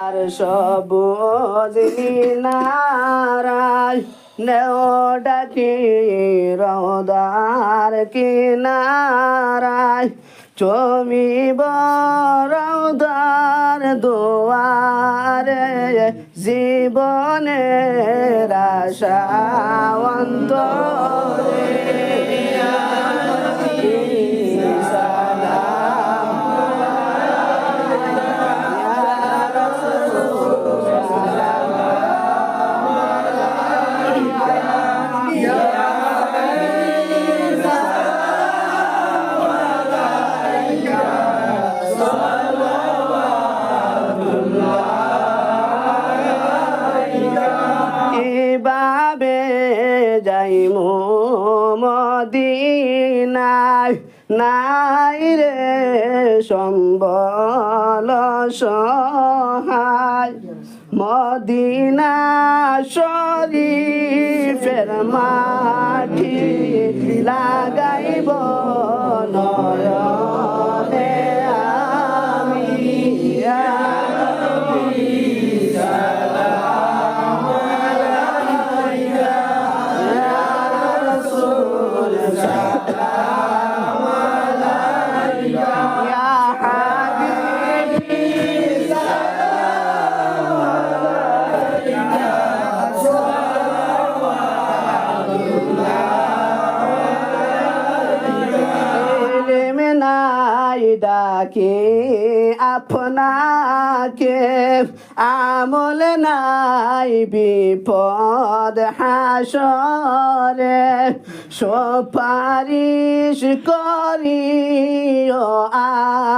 আর সবুজ নারায় নেও ডাকি রৌদার কিনারায়। চমিব রৌদার দুয়ারে জীবনের আশা অন্তরে। মদিনায় নাই রে সম্বল সহায়। মদিনা শরীফের মাটি লাগাইব নয়নে ডাকে আপনাকে আমল নাই বিপদ হাসরে। সুপারিশ করি ও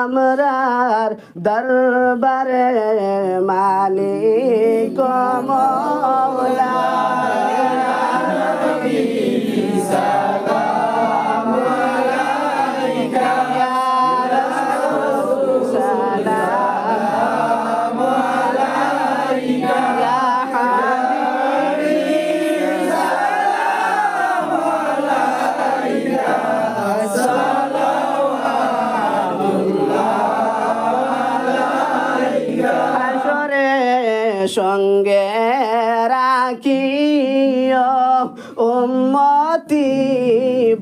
আমরার দরবারে মালিক মৌলা। সঙ্গে রাখিও। উম্মতি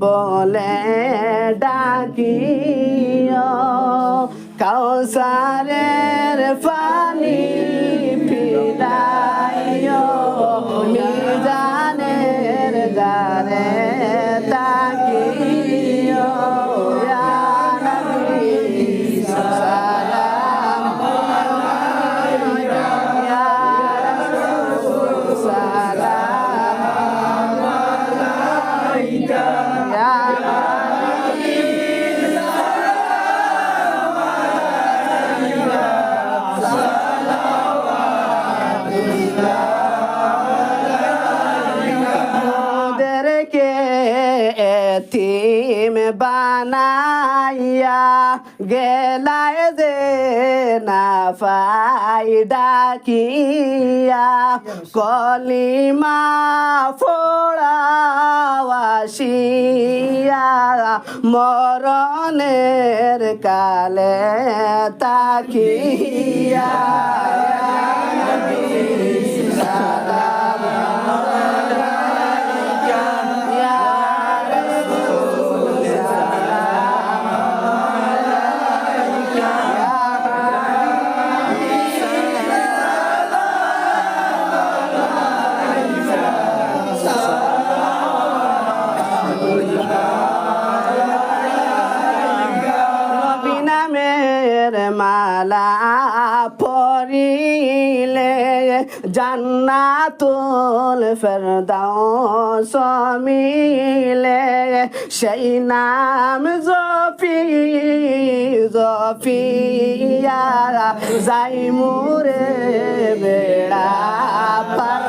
বলে ডাকিও। কাউসারের পানি এতিম বানাইয়া গেলায় যে না পাই ডাকিয়া কলিমা ফোড়াওয়াশিয়া মরণের কালে তাকিয়া। নামের মালা পরিলে জান্নাতুল ফেরদাউস মিলে। সেই নাম জপি জপিয়া যাই মুরে বেড়া পার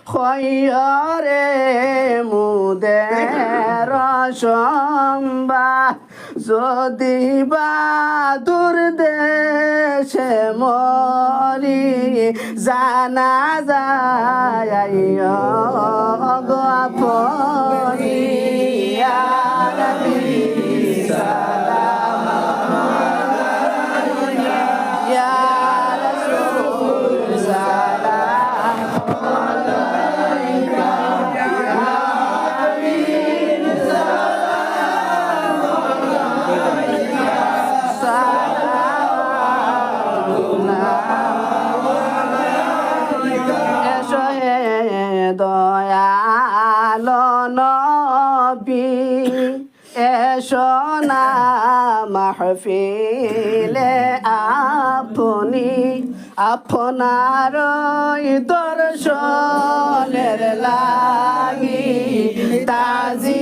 খয়রে মুদের সম্বাদ যদি বা দূর দেশে মরি জানা যায় গো দয়াল নবী এসো না মাহফিলে আপনি। আপনার দর্শনের লাগি তাজি